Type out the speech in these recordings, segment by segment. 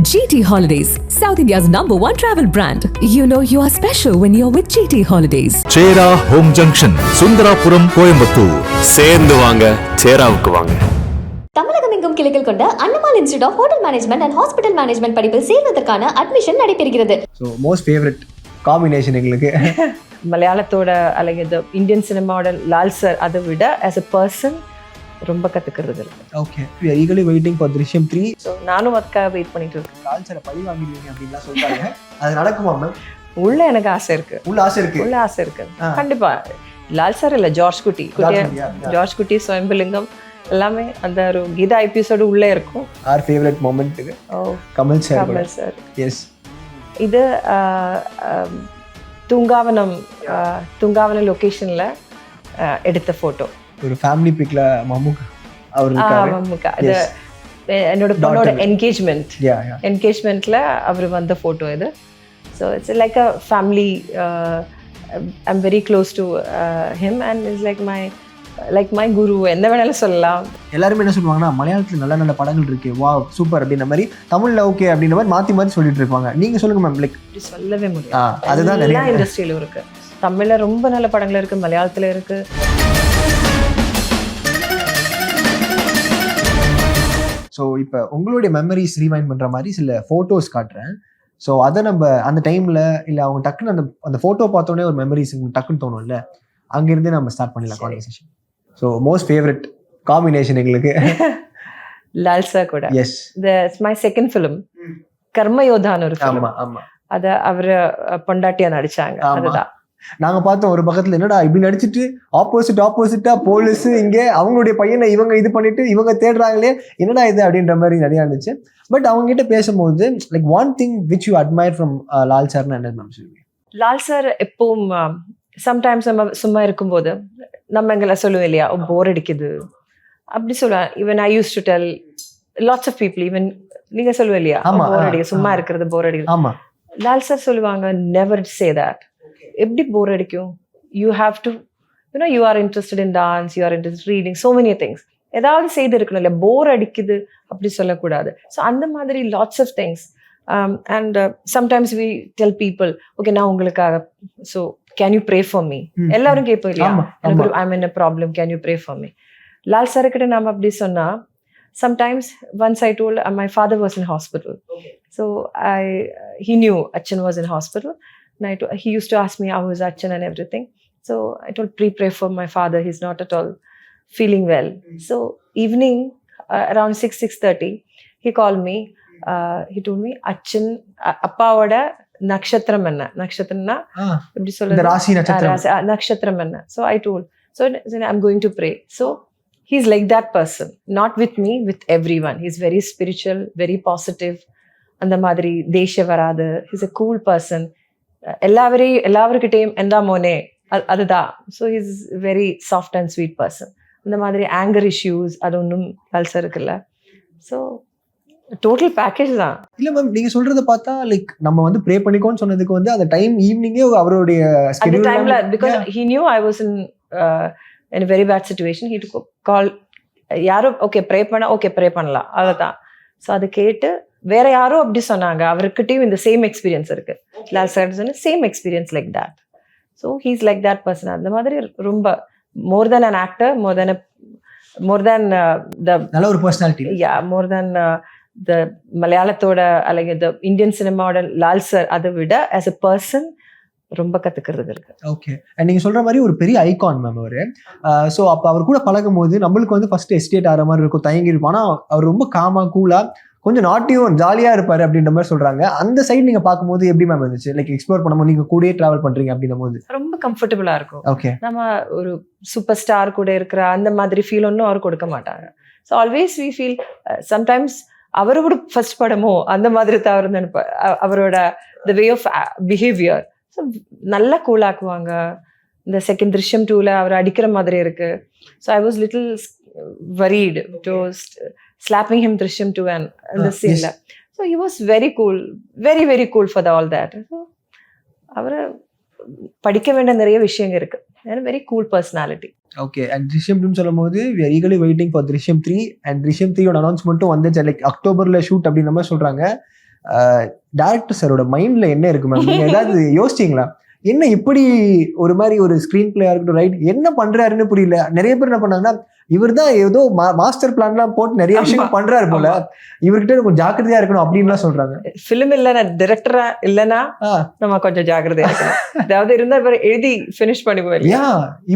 GT Holidays, South India's number one travel brand. You know you are special when you're with GT Holidays. Chera home junction Sundarapuram Coimbatore சேர்ந்து வாங்க சேராவுக்கு வாங்க தமிழகம் எங்கும் கிளைகள் கொண்ட அண்ணமால் institute of hotel management and hospital management படிப்பில் சேர்வதற்கான admission நடைபெறுகிறது ஸோ மோஸ்ட் ஃபேவரட் காம்பினேஷன் எங்களுக்கு மலையாளத்தோட அல்லது இந்தியன் சினிமாவோட லால் சார் அதை விட ஆஸ் அ பர்சன் ரொம்ப கற்றுக்கிறது இருக்கு okay eagerly waiting for Drishyam three so நானும் அதுக்காக வெயிட் பண்ணிட்டு இருக்கேன். கால் சார் பழி வாங்கிடுவீங்க அப்படின்லாம் சொல்றாங்க. அது நடக்குமா மேம் உள்ள எனக்கு ஆசை இருக்கு. உள்ள ஆசை இருக்கு? உள்ள ஆசை இருக்கு. கண்டிப்பா. லால் சார் இல்ல ஜார்ஜ் குட்டி. ஜார்ஜ் குட்டி சுயம்பலிங்கம் எல்லாமே அந்த ஒரு கீதா எபிசோடு உள்ள இருக்கும். Our favourite moment Kamal sir Kamal sir yes இது தூங்காவனம் ஆஹ், தூங்காவனம் லொக்கேஷன்ல எடுத்த போட்டோ ஒரு ஃபேமிலி பிக்ல மம்முக் அவர் அது Yes. என்னோட பொண்ணோட. என்கேஜ்மெண்ட் என்கேஜ்மெண்ட்டில் அவர் வந்த ஃபோட்டோ இது. So it's like a family I'm very close to him and is like my like my guru என்ன வேணாலும் சொல்லலாம். எல்லாருமே என்ன சொல்லுவாங்கன்னா மலையாளத்துல நல்ல நல்ல படங்கள் இருக்கு. வா சூப்பர் அப்படின்ற மாதிரி தமிழ்ல ஓகே அப்படின்ற மாதிரி மாத்தி மாத்தி சொல்லிட்டு இருப்பாங்க. நீங்க சொல்லுங்க மேம் லைக் சொல்லவே முடியாது. ஆ, அதுதான் எல்லா இண்டஸ்ட்ரியிலும் இருக்கு. தமிழ்ல ரொம்ப நல்ல படங்கள் இருக்கு மலையாளத்துல இருக்கு. ஸோ இப்போ உங்களுடைய மெமரிஸ் ரீவைண்ட் பண்ற மாதிரி சில ஃபோட்டோஸ் காட்டுறேன். ஸோ அதை நம்ம அந்த டைம்ல இல்லை அவங்க டக்குன்னு அந்த அந்த ஃபோட்டோ பார்த்தோன்னே ஒரு மெமரிஸ் டக்குன்னு தோணும்ல? அங்கிருந்தே நம்ம ஸ்டார்ட் பண்ணிடலாம் சரி. Conversation so most favourite combination எங்களுக்கு? லால் சார் கூட yes it's my second film கர்மயோதான்னு ஒரு ஆமா ஃபிலிம் ஆமா. அத அவரு பொண்டாட்டியா நடிச்சாங்க. அதுதான். நாங்க பார்த்தோம் ஒரு பக்கத்துல என்னடா இப்படி நடிச்சிட்டு ஆப்போசிட் ஆப்போசிட்டா போலீஸ் இங்கே அவங்களுடைய பையனை இவங்க இது பண்ணிட்டு இவங்க தேடுறாங்களே என்னடா இது அப்படின்ற மாதிரி நிறைய இருந்துச்சு. பட் அவங்க கிட்ட பேசும்போது like one thing which you admire from Lal சார்னு என்ன மேம் சொல்லுவீங்க? லால் சார் எப்பவும் சம்டைம்ஸ் நம்ம சும்மா இருக்கும்போது நம்ம எங்களை சொல்லுவோம் இல்லையா போர் அடிக்குது. அப்படி சொல்லுவேன். Even I use to tell lots of people even நீங்க சொல்லுவேன் இல்லையா ஆமா, போர் அடிக்குது சும்மா. இருக்கிறது போர் அடிக்குது. ஆமா. லால் சார் சொல்லுவாங்க நெவர் சே தட் எப்படி போர் அடிக்கும்? You have to you know you are interested in dance you are interest reading so many things ஏதாவது செய்து இருக்கணும் இல்லை போர் அடிக்குது அப்படி சொல்லக்கூடாது. ஸோ அந்த மாதிரி lots of things and sometimes we tell people okay நான் உங்களுக்காக so can you pray for me. எல்லாரும் கேட்போம் இல்லையா? எனக்கு ஒரு. ஐம் என்ன problem can you pray for me Lal sir கிட்ட நாம அப்படி சொன்னா sometimes once I told my father was in hospital so I he knew Achan was in hospital. And I to- he used to ask me how was Achan and everything. So I told pre pray for my father. He's not at all feeling well. So evening uh, around six six thirty, he called me. Uh, he told me Achan அப்பாவோட நட்சத்திரம் என்ன நட்சத்திரம்னா ஆ, எப்படி இந்த சொல்றது ராசி நட்சத்திரம் ராசி- ஆ, நட்சத்திரம் என்ன so I told so I'm going to pray so he's like that person not with me with everyone he's very spiritual very positive அந்த மாதிரி தேஷ வராது ஹீஸ் அ கூல் பர்சன் எல்லாவர்கிட்டையும் எந்தா மோனே அது- அதுதான் so is very soft and sweet person அந்த மாதிரி anchor issues அது ஒன்றும் கல்சர் இருக்குல்ல ஸோ டோட்டல் பேக்கேஜ் தான் இல்ல மேம் நீங்க சொல்றத பார்த்தா லைக் நம்ம வந்து ப்ரே பண்ணிக்கோன்னு சொன்னதுக்கு வந்து அந்த டைம் ஈவினிங்கே அவருடைய அந்த டைம்ல because. He knew I was in in very bad situation he call யாரும் ஓகே ப்ரே பண்ண ஓகே ப்ரே பண்ணலாம். அவ்வளோதான் ஸோ அது கேட்டு வேற யாரும் அப்படி சொன்னாங்க. அவர்கிட்டயும் இந்த சேம் எக்ஸ்பீரியன்ஸ் இருக்கு. Lal sir same experience like that so he's like that person அந்த மாதிரி ரொம்ப மோர் தேன் அன் ஆக்டர் மோர் தேன் மோர் தேன் த நல்ல ஒரு பர்சனாலிட்டி யா மோர் தேன் த மலையாளத்தோட அல்லது த இந்தியன் சினிமாவோட லால் சார் அதை விட ஆஸ் அ பர்சன் ரொம்ப கத்துக்கிறது இருக்கு. ஓகே அண்ட் நீங்க சொல்ற மாதிரி ஒரு பெரிய ஐகான் மேம் அவரு. Uh, ஸோ அப்போ அவர் கூட பழகும் போது நம்மளுக்கு வந்து ஃபர்ஸ்ட் எஸ்டேட் ஆகிற மாதிரி இருக்கும். தயங்கி இருப்போம். ஆனால் அவர் ரொம்ப காமா கூலா கொஞ்சம் நாட்டியும் ஜாலியா இருப்பாரு அப்படின்ற மாதிரி சொல்றாங்க. அந்த சைடு நீங்க பார்க்கும்போது எப்படி மேம் இருந்துச்சு? லைக் எக்ஸ்ப்ளோர் பண்ணும்போது நீங்க கூடயே டிராவல் பண்றீங்க அப்படின்னும் போது ரொம்ப கம்ஃபர்டபுளா இருக்கும். ஓகே நம்ம ஒரு சூப்பர் ஸ்டார் கூட இருக்கிற அந்த மாதிரி ஃபீல் ஒன்றும் அவர் கொடுக்க மாட்டாங்க so always we feel sometimes அவரோட ஃபர்ஸ்ட் படமோ அந்த மாதிரி தான் அவர் நினைப்ப அ- அவரோட the way of behaviour so நல்லா கூலாக்குவாங்க இந்த செகண்ட் திருஷ்யம் டூல அவர் அடிக்கிற மாதிரி இருக்கு. So I was little worried slapping him Drishyam two and அந்த Ah, yes. சீன்ல so he was very cool very very cool for the all that அவரை படிக்க வேண்டிய நிறைய விஷயங்கள் இருக்கு very cool personality okay and Drishyam டூன்னு சொல்லும் போது eagerly waiting for Drishyam three and Drishyam த்ரீயோட அனௌன்ஸ்மெண்ட்டும் வந்துச்சு லைக் அக்டோபர்ல ஷூட் அப்படின்ற மாதிரி சொல்றாங்க. டேரக்டர் சாரோட மைண்ட்ல என்ன இருக்கு மேம் நீங்க ஏதாவது யோசிச்சீங்களா? என்ன இப்படி ஒரு மாதிரி ஒரு ஸ்கிரீன் பிளேயா இருக்கட்டும் ரைட் என்ன பண்றாருன்னு புரியல. நிறைய பேர் என்ன பண்ணாங்கன்னா இவர் தான் ஏதோ மாஸ்டர் பிளான்லாம் போட்டு நிறைய விஷயங்கள் பண்றாரு போல. இவர்கிட்ட கொஞ்சம் ஜாக்கிரதையா இருக்கணும் அப்படின்லாம் சொல்றாங்க. ஃபிலிம் இல்லைன்னா டிரெக்டரா இல்லைன்னா. நம்ம கொஞ்சம் ஜாக்கிரதையா இருக்கணும். அதாவது இருந்தா இவர் எழுதி ஃபினிஷ் பண்ணுவோம் இல்லையா?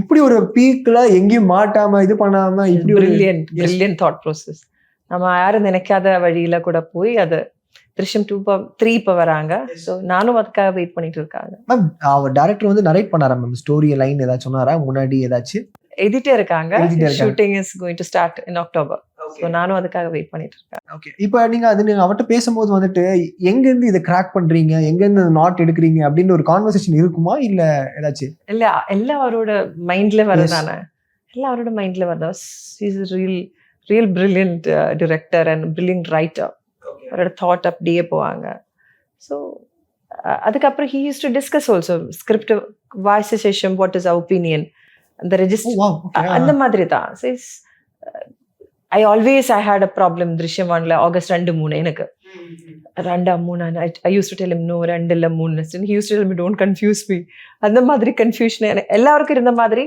இப்படி ஒரு பீக்ல எங்கேயும் மாட்டாம இது பண்ணாம இப்படி ஒரு பிரில்லியன்ட் தாட் ப்ரோசஸ் நம்ம யாரும் நினைக்காத வழியில கூட போய் அது திருஷ்யம் டூ த்ரீ இப்போ வராங்க. ஸோ நானும் அதுக்காக வெயிட் பண்ணிட்டு இருக்காங்க. மேம் அவர் டேரக்டர் வந்து நரேட் பண்ணாரா மேம் ஸ்டோரி லைன் ஏதாச்சும் சொன்னாரா? முன்னாடி ஏதாச்சும் எழுதிட்டே இருக்காங்க. Shooting is going to start in October so நானும் அதுக்காக வெயிட் பண்ணிட்டு இருக்கேன். ஓகே இப்போ நீங்க அது நீங்க அவர்கிட்ட பேசும்போது வந்துட்டு எங்க இருந்து இதை கிராக் பண்றீங்க? எங்க இருந்து நாட் எடுக்கிறீங்க? அப்படின்னு ஒரு கான்வர்சேஷன் இருக்குமா? இல்ல ஏதாச்சும் இல்ல எல்லாம் அவரோட மைண்ட்ல வரதானே எல்லாம் அவரோட மைண்ட்ல வரதா is real real brilliant director and brilliant writer அவரோட தாட் அப்படியே போவாங்க. ஸோ அதுக்கப்புறம் he use to discuss also script voice session what is opinion அந்த ரெஜிஸ்டர் அந்த மாதிரி தான் I always I hate a problem Drishyam ஒன்ல ஆகஸ்ட் ரெண்டு மூணு எனக்கு. ரெண்டா மூணு I use to tell no ரெண்டு இல்லை மூணு use to tell me don't confuse me அந்த மாதிரி கன்ஃபியூஷன் எல்லாருக்கும் இருந்த மாதிரி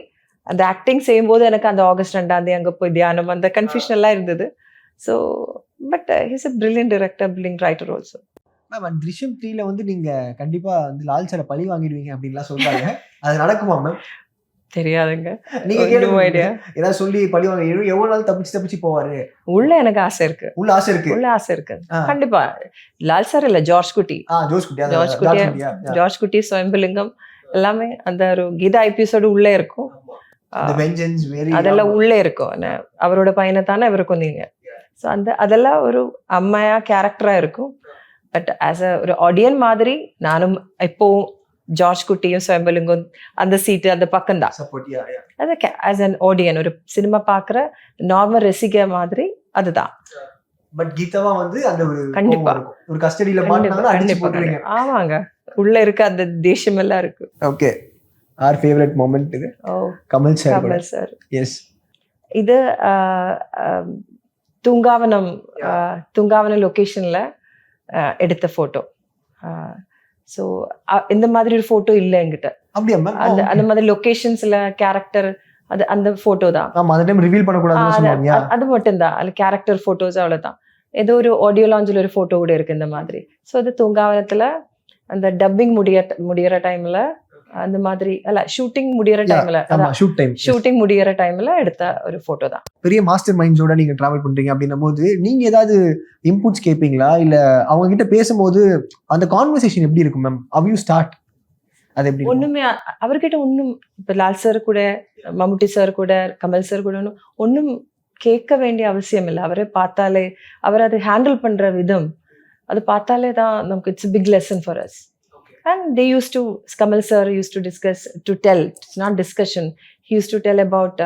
அந்த ஆக்டிங் செய்யும்போது எனக்கு அந்த ஆகஸ்ட் ரெண்டாம் தேதி அங்கே போய் தியானம் அந்த கன்ஃபியூஷன் எல்லாம் இருந்தது. So but his a brilliant director brilliant writer also ma'am Drishyam த்ரீல வந்து நீங்க கண்டிப்பா வந்து லால் சாரை பழி வாங்கிடுவீங்க அப்படின்லாம் சொல்றாங்க. அது நடக்குமா மேம் தெரியாதுங்க. நீங்க idea. ஏதாவது சொல்லி பழி வாங்க. எவ்வளவு நாள் தப்பிச்சு தப்பிச்சு போவாரு? உள்ள எனக்கு ஆசை இருக்கு. உள்ள ஆசை இருக்கு. உள்ள ஆசை இருக்கு. கண்டிப்பா. லால் சார் இல்ல ஜார்ஜ் குட்டி. ஜோஸ் குட்டி ஜார்ஜ் குட்டியா ஜார்ஜ் குட்டி சுயம்பலிங்கம் எல்லாமே அந்த ஒரு கீதா எபிசோடு உள்ளே இருக்கும். அதெல்லாம் உள்ளே இருக்கும். அவரோட பையனை தானே இவர் கொந்தீங்க ஸோ அந்த அதெல்லாம் ஒரு அம்மையா கேரக்டரா இருக்கும். பட் ஆஸ் அ ஒரு ஆடியன் மாதிரி நானும் எப்போவும் ஜார்ஜ் குட்டியும் சுயம்பலிங்கம் அந்த சீட்டு அந்த பக்கம் தான் சப்போர்ட் அது ஆஸ் அன் ஆடியன் ஒரு சினிமா பார்க்குற நார்மல் ரசிக மாதிரி அதுதான் பட் கீதாவா வந்து அந்த ஒரு கண்டிப்பா. ஒரு கஸ்டடியில கண்டிப்பா. ஆமாங்க உள்ள இருக்க அந்த தேசம் எல்லாம் இருக்கு ஓகே ஆர் ஃபேவரட் மொமெண்ட் இது Kamal sir Kamal sir yes இது தூங்காவனம் ஆஹ், தூங்காவனம் லொக்கேஷன்ல எடுத்த ஃபோட்டோ ஸோ இந்த மாதிரி ஒரு ஃபோட்டோ இல்லை என்கிட்ட. அப்படியா மேம் அந்த அந்த மாதிரி லொக்கேஷன்ஸ்ல கேரக்டர் அது அந்த ஃபோட்டோ தான். ஆமா அந்த டைம் ரிவீல் பண்ணக்கூடாதுன்னு அது அது மட்டும்தான். அது கேரக்டர் ஃபோட்டோஸ் அவ்வளவுதான். ஏதோ ஒரு ஆடியோ லாஞ்சில் ஒரு ஃபோட்டோ கூட இருக்கு இந்த மாதிரி. ஸோ அது தூங்காவனத்துல அந்த டப்பிங் முடிய முடியற டைம்ல அந்த மாதிரி அல்ல ஷூட்டிங் முடியற டைம்ல ஷூட் டைம் ஷூட்டிங் முடியற டைம்ல எடுத்த ஒரு ஃபோட்டோ தான். பெரிய மாஸ்டர் மைண்ட்ஸோட நீங்க டிராவல் பண்றீங்க அப்படின்னும் போது நீங்க ஏதாவது இன்புட்ஸ் கேட்பீங்களா இல்ல அவங்க கிட்ட பேசும்போது அந்த கான்வர்சேஷன் எப்படி இருக்கும் மேம் அவ் யூ ஸ்டார்ட் அது எப்படி? ஒண்ணுமே அவர்கிட்ட ஒண்ணும் இப்ப லால் சார் கூட மம்முட்டி சார் கூட கமல் சார் கூட ஒண்ணும் கேட்க வேண்டிய அவசியம் இல்லை. அவரை பார்த்தாலே அவர் அதை ஹேண்டில் பண்ற விதம் அது பார்த்தாலே தான் நமக்கு it's big lesson for us and they use to Kamal sir use to discuss to tell it's not discussion he use to tell about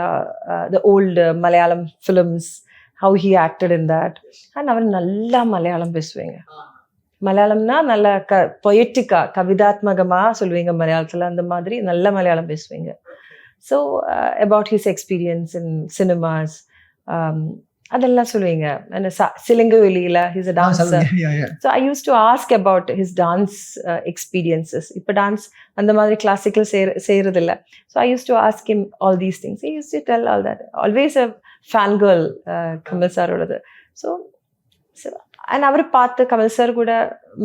the old Malayalam films how he acted in that and அவர் நல்லா மலையாளம் பேசுவீங்க மலையாளம்னா நல்ல க பொயட்டிக்கா கவிதாத்மகமா சொல்லுவீங்க மலையாளத்துல அந்த மாதிரி நல்ல மலையாளம் பேசுவீங்க so about his experience in cinemas um, அதெல்லாம் சொல்லுவீங்க. சிலங்கு வெளியில he's a dancer. So I used to ask about his dance experiences இப்போ டான்ஸ் அந்த மாதிரி கிளாசிக்கல் செய்ய செய்யறதில்ல so I used to ask him all these things I used to tell all that always a fan girl Kamal சாரோடது so and அவர் பார்த்து Kamal sir கூட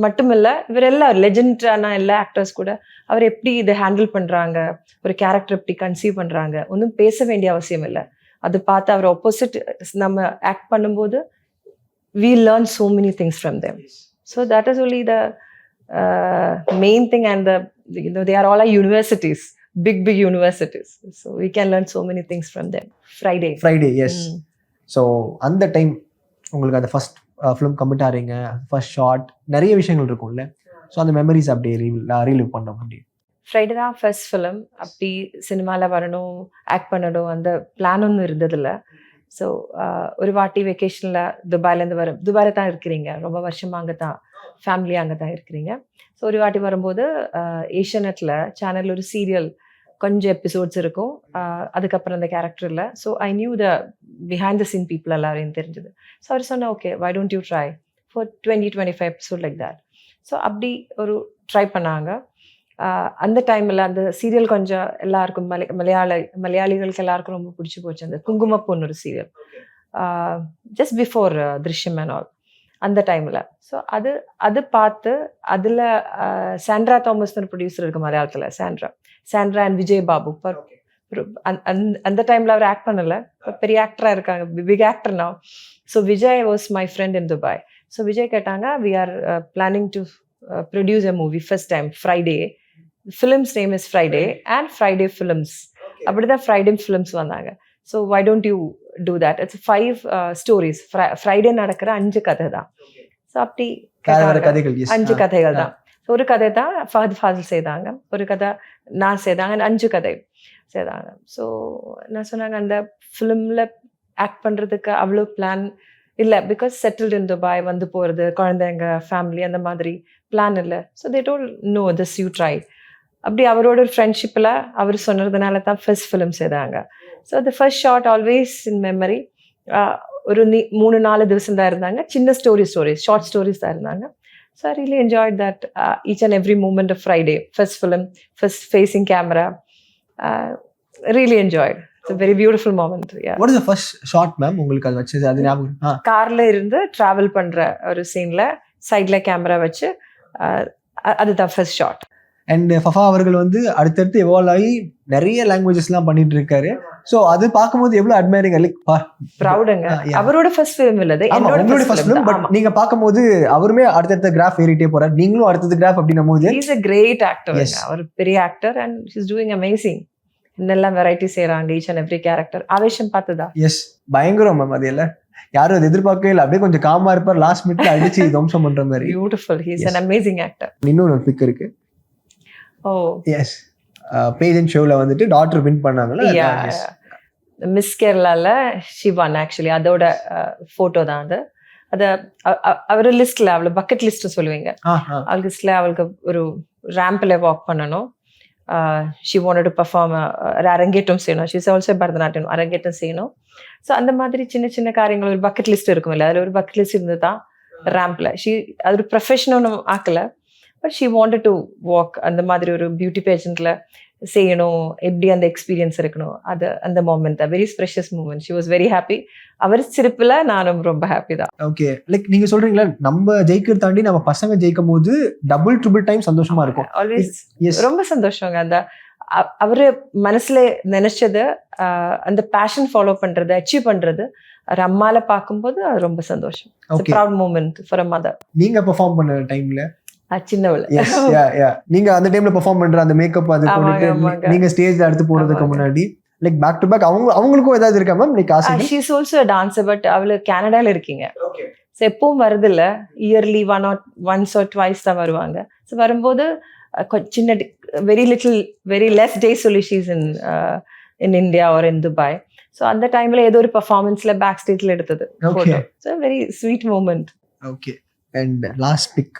மட்டுமில்ல இவர் எல்லாம் லெஜெண்டான எல்லா ஆக்டர்ஸ் கூட அவர் எப்படி இதை ஹேண்டில் பண்றாங்க? ஒரு கேரக்டர் எப்படி கன்சீவ் பண்றாங்க? ஒன்றும் பேச வேண்டிய அவசியம் இல்லை. அது பார்த்து அவர் ஆப்போசிட் நம்ம ஆக்ட் பண்ணும்போது many things from them so that is only the uh, main thing and the you know they are all our universities big big universities so we can learn so many things from them friday Friday yes Mm. So அந்த time உங்களுக்கு அந்த first film commit ஆறீங்க first shot நிறைய விஷயங்கள் இருக்கும்ல so அந்த memories அப்படியே relive பண்ணோம் அப்படி ஃப்ரைடே தான் ஃபர்ஸ்ட் ஃபிலிம் அப்படி சினிமாவில் வரணும் ஆக்ட் பண்ணணும் அந்த பிளான் ஒன்றும் இருந்ததில்ல. ஸோ ஒரு வாட்டி வெக்கேஷனில் துபாயிலேருந்து வர துபாயில் தான் இருக்கிறீங்க. ரொம்ப வருஷமாக அங்கே தான் ஃபேமிலி அங்கே தான் இருக்கிறீங்க. ஸோ ஒரு வாட்டி வரும்போது ஏஷியநெட்டில் சேனலில் ஒரு சீரியல் கொஞ்சம் எபிசோட்ஸ் இருக்கும். அதுக்கப்புறம் அந்த கேரக்டரில் so I knew the behind the scene people எல்லாரையும் தெரிஞ்சது. ஸோ அவர் சொன்ன okay why don't you try for twenty twenty five episode like that so அப்படி ஒரு ட்ரை பண்ணாங்க. அந்த டைமில் அந்த சீரியல் கொஞ்சம் எல்லாருக்கும் மலை மலையாள மலையாளிகளுக்கு எல்லாருக்கும் ரொம்ப பிடிச்சி போச்சு. அந்த குங்குமப்பொன்னு ஒரு serial just before Drishyam and all அந்த டைமில் ஸோ அது அது பார்த்து அதில் சாண்ட்ரா தாமஸ் ஒரு ப்ரொடியூசர் இருக்கு மலையாளத்தில் சாண்ட்ரா. சாண்ட்ரா அண்ட் விஜய் பாபு. பர் அந்த டைமில் அவர் ஆக்ட் பண்ணல. பெரிய ஆக்டராக இருக்காங்க. Big actor so Vijay was my friend in Dubai so Vijay கேட்டாங்க we are planning to produce a movie first time Friday films name is Friday and Friday films அப்படி தான் ஃப்ரைடே ஃபிலிம்ஸ் வந்தாங்க. So why don't you do that it's five stories Friday நடக்கிற அஞ்சு கதை தான் so அப்படி. அஞ்சு. கதைகள் தான். ஒரு கதை தான் ஃபஹத் ஃபாசில் செய்தாங்க. ஒரு கதை நான் செய்தாங்க. அஞ்சு கதை செய்தாங்க. ஸோ நான் சொன்னாங்க? அந்த ஃபிலிமில் ஆக்ட் பண்ணுறதுக்கு அவ்வளோ பிளான் இல்லை. பிகாஸ் செட்டில்டு இன் துபாய் வந்து போகிறது குழந்தைங்க ஃபேமிலி அந்த மாதிரி பிளான் இல்லை. So they told no this you try அப்படி அவரோட ஒரு ஃப்ரெண்ட்ஷிப்பில் அவர் சொன்னதுனால தான் ஃபர்ஸ்ட் ஃபிலிம் செய்தாங்க so the first shot always in memory ஒரு நீ மூணு நாலு திவசம் தான் இருந்தாங்க. சின்ன ஸ்டோரி ஸ்டோரிஸ் ஷார்ட் ஸ்டோரிஸ் தான் இருந்தாங்க. So I really enjoyed that each and every moment of Friday first film first facing camera really enjoyed it's very beautiful moment the first shot ma'am உங்களுக்கு அது வச்சது அது ஞாபகம் கார்ல இருந்து டிராவல் பண்ற ஒரு சீன்ல சைட்ல கேமரா வச்சு அதுதான் ஃபர்ஸ்ட் ஷாட் அண்ட் ஃபஃபா அவர்கள் வந்து அடுத்தடுத்து எவால்வ் ஆகி நிறைய லாங்குவேஜஸ்லாம் பண்ணிட்டு இருக்காரு. ஸோ அது பார்க்கும்போது எவ்வளவு அட்மைரிங் லைக் ப்ரௌடுங்க. அவரோட ஃபர்ஸ்ட் ஃபிலிம் இல்ல அது ஆமா என்னோட ஃபர்ஸ்ட் ஃபிலிம் பட் நீங்க பார்க்கும்போது அவருமே அடுத்தடுத்த கிராஃப் ஏறிட்டே போறாரு. நீங்களும் அடுத்தது கிராஃப் அப்படின்னும் போது இஸ் a கிரேட் ஆக்டர். அவர் பெரிய actor and is doing amazing என்னெல்லாம் வெரைட்டி செய்றாங்க each and every character Aavesham பார்த்ததா? எஸ் பயங்கரம் மேம் அது எல்லாம் யாரும் அது எதிர்பார்க்கவே இல்லை. அப்படியே கொஞ்சம் காமா இருப்பார். லாஸ்ட் மினிட்ல அடிச்சு துவம்சம் பண்ற மாதிரி. Beautiful he's. An amazing actor இன்னொரு பிக் இருக்கு. எஸ் பேஜன் ஷோல வந்துட்டு டாக்டர் வின் yes. மிஸ் கேரளால ஷிவான் ஆக்சுவலி அதோட ஃபோட்டோ தான் அது. அது அவர் லிஸ்ட்ல அவளை பக்கெட் லிஸ்ட் சொல்லுவீங்க. அவளுக்கு லிஸ்ட்ல அவளுக்கு ஒரு ரேம்பில் வாக் பண்ணணும். ஷி வாண்டட் டு பர்ஃபார்ம் அரங்கேற்றம் செய்யணும். ஷீஸ் ஆல்சோ பரதநாட்டியம் அரங்கேற்றம் செய்யணும். ஸோ அந்த மாதிரி சின்ன சின்ன காரியங்கள் ஒரு பக்கெட் லிஸ்ட் இருக்கும் இல்லை அதில் ஒரு பக்கெட் லிஸ்ட் இருந்தது தான் ரேம்பில் ஷீ அது ஒரு ப்ரொஃபஷன் ஒன்றும் ஆக்கல. But she wanted to walk அந்த மாதிரி ஒரு பியூட்டி பேஷண்ட்ல செய்யணும் எப்படி அந்த எக்ஸ்பீரியன்ஸ் இருக்கணும் அது அந்த மூமெண்ட் தான். Very special moment she was very happy அவர் சிரிப்புல நானும் ரொம்ப ஹாப்பி தான். ஓகே லைக் நீங்க சொல்றீங்களா நம்ம ஜெயிக்கிறத தாண்டி நம்ம பசங்க ஜெயிக்கும் போது டபுள் ட்ரிபிள் டைம் சந்தோஷமா இருக்கும். ஆல்வேஸ் ரொம்ப சந்தோஷங்க. அந்த அவரு மனசுல நினைச்சது அந்த பேஷன் ஃபாலோ பண்றது அச்சீவ் பண்றது அவர் அம்மால பார்க்கும்போது அது ரொம்ப சந்தோஷம். Proud moment for a mother நீங்க பெர்ஃபார்ம் பண்ண டைம்ல சின்னவள எஸ் யா யா நீங்க அந்த டைம்ல பெர்ஃபார்ம் பண்ற அந்த மேக்கப் அது போட்டுட்டு. நீங்க ஸ்டேஜ்ல அடுத்து போறதுக்கு. முன்னாடி லைக் பேக் டு பேக் அவங்க அவங்களுக்கும் ஏதாவது இருக்கா மேம் லைக் ஆசை ஷீஸ் ஆல்சோ டான்ஸர் பட் அவளு கனடால இருக்கீங்க. ஸோ எப்பவும் வருது இல்ல yearly one or once or twice தான் வருவாங்க. ஸோ வரும்போது சின்ன very little very less day சொல்லி she's in in India or in Dubai so அந்த டைம்ல ஏதோ ஒரு பர்ஃபார்மன்ஸ்ல பேக் ஸ்டேஜ்ல எடுத்தது okay so very sweet moment okay and last pic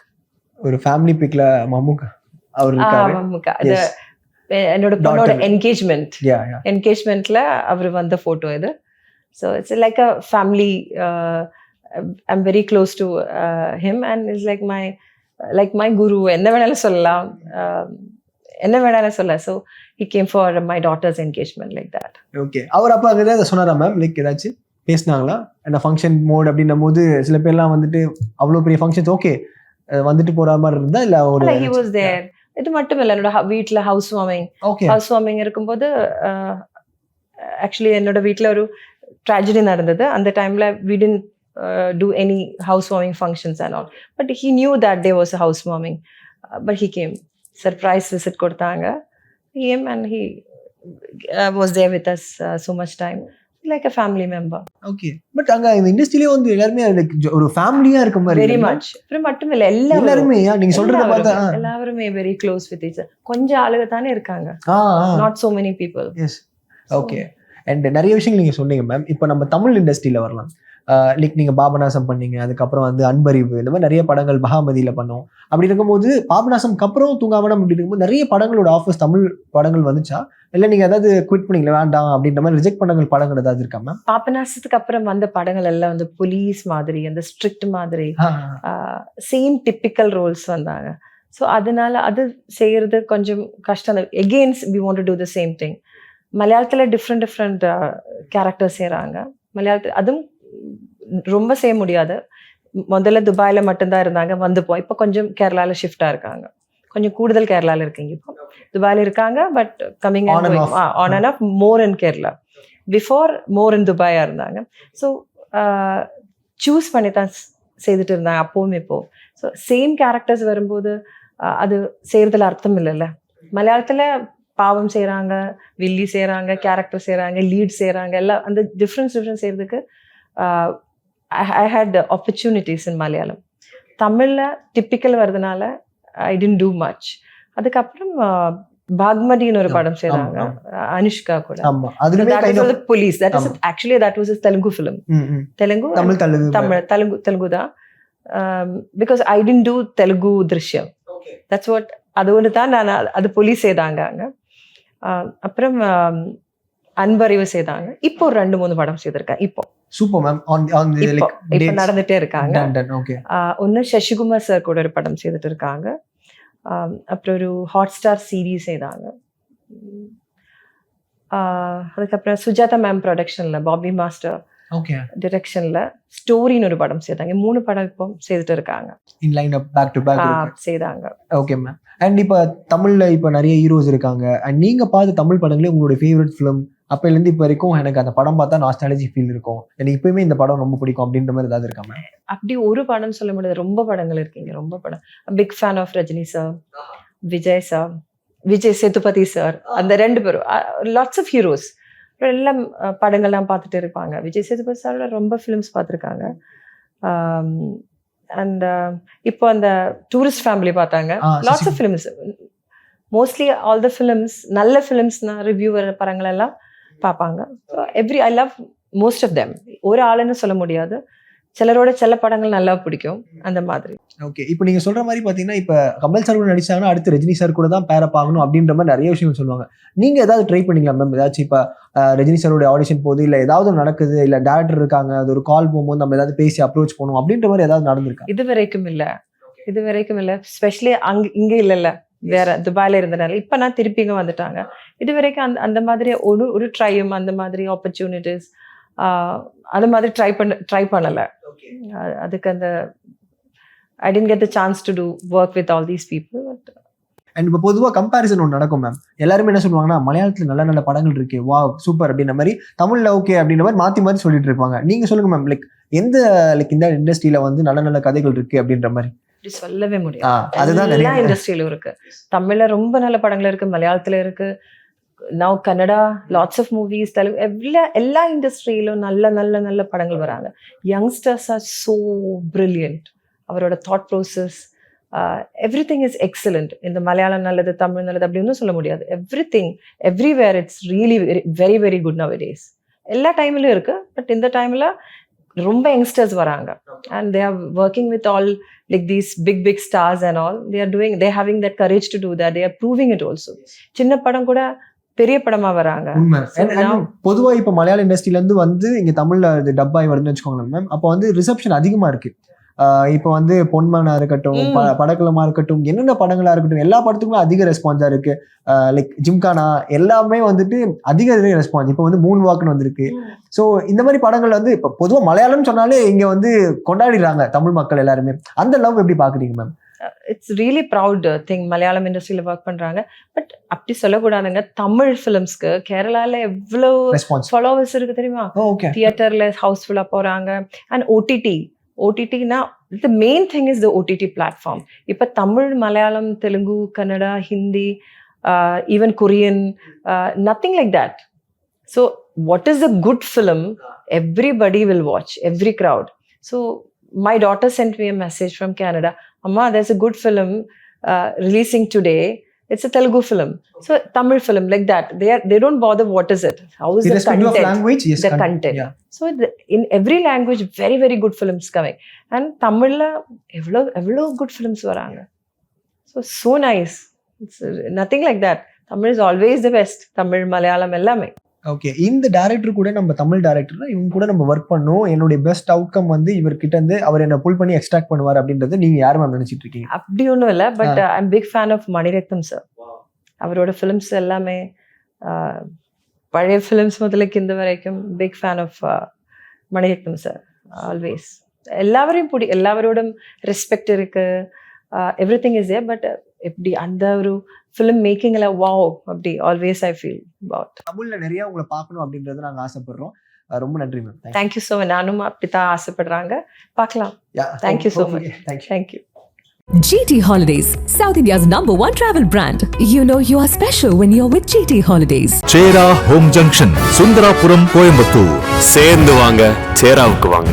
ஒரு ஃபேமிலி பிக்ல மம்முக்கா அவர். எ- என்னோட பொண்ணோட. என்கேஜ்மெண்ட் என்கேஜ்மெண்ட்ல அவர் வந்த போட்டோ இது. So it's like a family I'm very close to him and it's like my like my guru என்ன வேணாலும் சொல்லலாம். Um, என்ன வேணாலும் சொல்ல. So he came for my daughter's engagement like that okay அவர் அப்பா அங்கே சொன்னாரா மேம் லைக் ஏதாச்சும் பேசினாங்களா? என்ன ஃபங்க்ஷன் மோட் அப்படின்னும் போது சில பேர்லாம் வந்துட்டு அவ்வளோ பெரிய ஃபங்க்ஷன்ஸ் ஓகே வந்துட்டு போற மாதிரி இருந்தா இல்ல ஒரு ஹி வாஸ் தேர் இது மட்டும் இல்லை என்னோட ஹ- வீட்ல ஹவுஸ் வார்மிங் ஹவுஸ் வார்மிங் இருக்கும்போது ஆக்சுவலி என்னோட வீட்டில் ஒரு ட்ராஜடி நடந்தது. அந்த டைமில் we tend to any house warming functions and all but he knew that day was house warming but he came surprise visit கொடுத்தாங்க. Came and he was there with us so much time like a family member okay but அங்க இந்த இண்டஸ்ட்ரியிலே வந்து எல்லாருமே ஒரு ஃபேமிலியா இருக்க மாதிரி very? Much அப்புறம் மட்டும் இல்லை எல்லாரும் எல்லாருமே நீங்க சொல்றத பார்த்தா எல்லாருமே- வெரி க்ளோஸ் வித் ஈச் கொஞ்சம் ஆளுக தானே இருக்காங்க. Not so many people. Yes okay and நிறைய விஷயங்கள் நீங்க சொன்னீங்க மேம் இப்போ நம்ம தமிழ் இண்டஸ்ட்ரியில வரலாம். லைக் நீங்க பாபநாசம் பண்ணீங்க அதுக்கப்புறம் வந்து அன்பறிவு இந்த மாதிரி நிறைய படங்கள் மகாமதியில பண்ணோம். அப்படி இருக்கும்போது பாபநாசம்க்கு அப்புறம் தூங்காமடம் அப்படி இருக்கும்போது நிறைய படங்களோட ஆஃபர்ஸ் தமிழ் படங்கள் வந்துச்சா? இல்லை நீங்க ஏதாவது குவிட் பண்ணீங்களா? வேண்டாம் அப்படின்ற மாதிரி ரிஜெக்ட் பண்ணங்கள் படங்கள் ஏதாவது இருக்கா மேம் பாபநாசத்துக்கு அப்புறம் வந்த படங்கள் எல்லாம் வந்து போலீஸ் மாதிரி அந்த ஸ்ட்ரிக்ட் மாதிரி சேம் டிப்பிக்கல் ரோல்ஸ் வந்தாங்க. ஸோ அதனால அது செய்யறது கொஞ்சம் கஷ்டம். Against we want to the same thing மலையாளத்தில் டிஃப்ரெண்ட் டிஃப்ரெண்ட் கேரக்டர் செய்கிறாங்க மலையாளத்தில் அதுவும் ரொம்ப செய்ய முடியாது. முதல்ல துபாயில் மட்டும்தான் இருந்தாங்க வந்துப்போம் இப்போ கொஞ்சம் கேரளாவில் ஷிஃப்டாக இருக்காங்க. கொஞ்சம் கூடுதல் கேரளாவில் இருக்கீங்க இப்போ. துபாயில் இருக்காங்க but coming. On and off more in Kerala before more in துபாயாக இருந்தாங்க. ஸோ சூஸ் பண்ணி தான் செய்துட்டு இருந்தாங்க அப்பவும் இப்போ. ஸோ சேம் கேரக்டர்ஸ் வரும்போது அது செய்யறதுல அர்த்தம் இல்லைல்ல. மலையாளத்தில் பாவம் செய்கிறாங்க வில்லி செய்கிறாங்க கேரக்டர் செய்கிறாங்க லீட் செய்கிறாங்க எல்லாம் அந்த டிஃப்ரென்ஸ் டிஃப்ரென்ஸ் செய்யறதுக்கு I hate opportunities in Malayalam தமிழில் டிப்பிக்கல் வர்றதுனால ஐ டென்ட் டூ மச் அதுக்கப்புறம் பாக்மதின்னு ஒரு படம் செய்கிறாங்க அனுஷ்கா கூட. ஆமா. அதுலயுமே that kind is of- the police. That is ஆமா. actually that was a telugu film. ம், ம். telugu and தமிழ் தெலுங்கு தெலுங்கு தான். Because I tend to Telugu Drishyam that's what அது ஒன்று தான் நான் அது- போலீஸ் செய்தாங்க அங்க. அப்புறம் அன்பறிவு செய்தாங்க. இப்போ ஒரு ரெண்டு மூணு படம் செய்திருக்கேன். இப்போ. Super ma'am on on the இப்போ லைக் இப்போ நடந்துட்டே இருக்காங்க. டன் ஓகே ஒன்று சசிகுமார் சார் கூட ஒரு படம் செய்துட்டு இருக்காங்க அப்புறம் ஒரு ஹாட் ஸ்டார் சீரீஸ் செய்தாங்க அதுக்கப்புறம் சுஜாதா மேம் ப்ரொடக்ஷன்ல பாபி மாஸ்டர் ஓகே டிரெக்ஷன்ல ஸ்டோரின்னு ஒரு படம் செய்தாங்க. மூணு படம் இப்போ செய்துட்டு இருக்காங்க in line up back to back செய்தாங்க. ஓகே மேம் அண்ட் இப்போ தமிழ்ல இப்போ நிறைய ஹீரோஸ் இருக்காங்க. அண்ட் நீங்க பார்த்த தமிழ் படங்களே உங்களுடைய ஃபேவரட் ஃபிலிம் அப்பையிலேருந்து இப்போ வரைக்கும் எனக்கு அந்த படம் பார்த்தா நாஸ்டாலஜி ஃபீல் இருக்கும். எனக்கு இப்பயுமே இந்த படம் ரொம்ப பிடிக்கும் அப்படின்ற மாதிரி ஏதாவது இருக்கா மேம் அப்படி ஒரு படம் சொல்ல முடியாது. ரொம்ப படங்கள் இருக்கீங்க ரொம்ப படம். Big fan of Rajini sir Vijay sir Vijay Sethupathi sir அந்த ரெண்டு பேரும். லாட்ஸ் ஆஃப் ஹீரோஸ் எல்லாம் படங்கள்லாம் பார்த்துட்டு இருப்பாங்க. விஜய் சேதுபதி சாரோட ரொம்ப ஃபிலிம்ஸ் பார்த்துருக்காங்க. அண்ட் இப்போ அந்த டூரிஸ்ட் ஃபேமிலி பார்த்தாங்க. Lots of films mostly all the films நல்ல ஃபிலிம்ஸ்னா ரிவ்யூ வர படங்கள் எல்லாம் பார்ப்பாங்க. Every I love most of them ஒரு ஆளுன்னு சொல்ல முடியாது. சிலரோட சில படங்கள் நல்லா பிடிக்கும். அந்த மாதிரி. ஓகே இப்போ நீங்க சொல்ற மாதிரி பாத்தீங்கன்னா இப்போ கமல் சார் கூட நடிச்சாங்கன்னா அடுத்து ரஜினி சார் கூட தான் பேரப் ஆகணும் அப்படின்ற மாதிரி நிறைய விஷயம் சொல்லுவாங்க. நீங்க ஏதாவது ட்ரை பண்ணீங்களா மேம் ஏதாச்சும் இப்போ ரஜினி சாரோட ஆடிஷன் போகுது இல்ல ஏதாவது நடக்குது இல்ல டேரக்டர் இருக்காங்க அது ஒரு கால் போகும்போது நம்ம ஏதாவது பேசி அப்ரோச் பண்ணுவோம் அப்படின்ற மாதிரி ஏதாவது நடந்திருக்கா? இது வரைக்கும் இல்ல. இது வரைக்கும் இல்ல. ஸ்பெஷலி அங்க இங்க இல்லல்ல. வேற துபாயில இருந்தனால இப்ப நான் திருப்பி இங்க வந்துட்டாங்க. இது வரைக்கும் அந்த அந்த மாதிரி ஒரு ஒரு ட்ரையும் அந்த மாதிரி ஆப்பர்ச்சுனிட்டிஸ் அந்த மாதிரி ட்ரை பண்ண ட்ரை பண்ணல. அதுக்கு அந்த I tend get the chance to do work with all these people but and இப்போ பொதுவாக கம்பேரிசன் ஒன்று நடக்கும் மேம் எல்லாருமே என்ன சொல்லுவாங்கன்னா மலையாளத்தில் நல்ல நல்ல படங்கள் இருக்கு. வா சூப்பர் அப்படின்ற மாதிரி தமிழ்ல ஓகே அப்படின்ற மாதிரி மாத்தி மாத்தி சொல்லிட்டு இருப்பாங்க. நீங்க சொல்லுங்க மேம் லைக் எந்த லைக் இந்த இண்டஸ்ட்ரியில வந்து நல்ல நல்ல கதைகள் இருக்கு அப்படின்ற மாதிரி? அப்படி சொல்லவே முடியாது. அதுதான் எல்லா இண்டஸ்ட்ரியிலும் இருக்கு. தமிழ்ல ரொம்ப நல்ல படங்கள் இருக்கு மலையாளத்துல இருக்கு. Now Kannada lots of movies Telugu எல்லா எல்லா இண்டஸ்ட்ரியிலும் நல்ல நல்ல நல்ல படங்கள் வராங்க. யங்ஸ்டர்ஸ் ஆர் சோ பிரில்லியன்ட் அவரோட thought process everything is excellent இந்த மலையாளம் நல்லது தமிழ் நல்லது அப்படின்னு சொல்ல முடியாது. Everything everywhere it's really very very good nowadays எல்லா டைம்லயும் இருக்கு பட் இந்த டைம்ல ரொம்ப யங்ஸ்டர்ஸ் வராங்க. And they are working with all like these big big stars and all. They are doing they're having that courage to do that. They are proving it also. சின்ன படம் கூட பெரிய படமா வராங்க. பொதுவா இப்ப மலையாள இண்டஸ்ட்ரியில இருந்து வந்து இங்க தமிழ்ல இது டப் ஆகி வருதுன்னு வச்சுக்கோங்களேன் மேம் அப்போ வந்து ரிசப்ஷன் அதிகமா இருக்கு. இப்போ வந்து பொன்மனா இருக்கட்டும் படக்குளமா இருக்கட்டும் என்னென்ன படங்களா இருக்கட்டும் எல்லா படத்துக்குமே அதிக ரெஸ்பான்ஸா இருக்கு. லைக் ஜிம்கானா எல்லாமே வந்துட்டு அதிக ரெஸ்பான்ஸ் இப்போ வந்து மூன் வாக்குன்னு வந்திருக்கு ஸோ இந்த மாதிரி படங்கள் வந்து இப்போ பொதுவா மலையாளம் சொன்னாலே இங்க வந்து கொண்டாடிடுறாங்க தமிழ் மக்கள் எல்லாருமே. அந்த லவ் எப்படி பாக்குறீங்க ma'am it's really proud thing Malayalam இண்டஸ்ட்ரியில ஒர்க் பண்றாங்க. பட் அப்படி சொல்லக்கூடாதுங்க. தமிழ் ஃபிலிம்ஸ்க்கு கேரளால எவ்வளவு ரெஸ்பான்ஸ் ஃபாலோவர்ஸ் இருக்கு தெரியுமா? தியேட்டர்ல ஹவுஸ்ஃபுல்லா போறாங்க. And OTT ஓடிடினா the main thing is the OTT platform இப்போ Tamil Malayalam Telugu Kannada Hindi even Korean nothing like that so what is a good film everybody will watch every crowd so my daughter sent me a message from Canada. Amma, there's a good film uh, releasing today. it's a Telugu film. So Tamil film like that. They are they don't bother what is it. How is the content? Of language, yes, the content. content. Yeah. So the, in every language, very very good films coming. And Tamil evlo evlo good films varanga. Yeah. So so nice. It's nothing like that. Tamil is always the best. Tamil, Malayalam, ellame. Okay இந்த director கூட நம்ம Tamil director இவங்க கூட நம்ம work பண்ணோம். என்னுடைய best outcome வந்து இவர்கிட்ட இருந்து அவர் என்ன புல் பண்ணி எக்ஸ்ட்ராக்ட் பண்ணுவார் அப்படின்றது நீங்க யார் மேம் நினைச்சிட்டு இருக்கீங்க? அப்படி ஒன்றும் இல்லை but I'm big fan of Maniratnam sir அவரோட ஃபிலிம்ஸ் எல்லாமே பழைய ஃபிலிம்ஸ் முதலுக்கு இந்த வரைக்கும் big fan of Maniratnam sir always எல்லாவரையும் பிடி எல்லாவரோடும் ரெஸ்பெக்ட் இருக்கு. Every thing is a but எப்படி அந்த ஒரு ஃபிலிம் மேக்கிங்கில் வாவ் அப்படி ஆல்வேஸ் ஐ ஃபீல் அபவுட் தமிழ்ல நிறைய உங்களை பார்க்கணும் அப்படின்றது நாங்க ஆசைப்படுறோம். ரொம்ப நன்றி மேம் தேங்க்யூ ஸோ மச் நானும் அப்படித்தான் ஆசைப்படுறாங்க. பார்க்கலாம். Thank you so much. Thank you thank you GT Holidays, South India's number one travel brand. You know you are special when you're with GT Holidays. Chera home junction Sundarapuram Coimbatore சேர்ந்து வாங்க சேராவுக்கு வாங்க.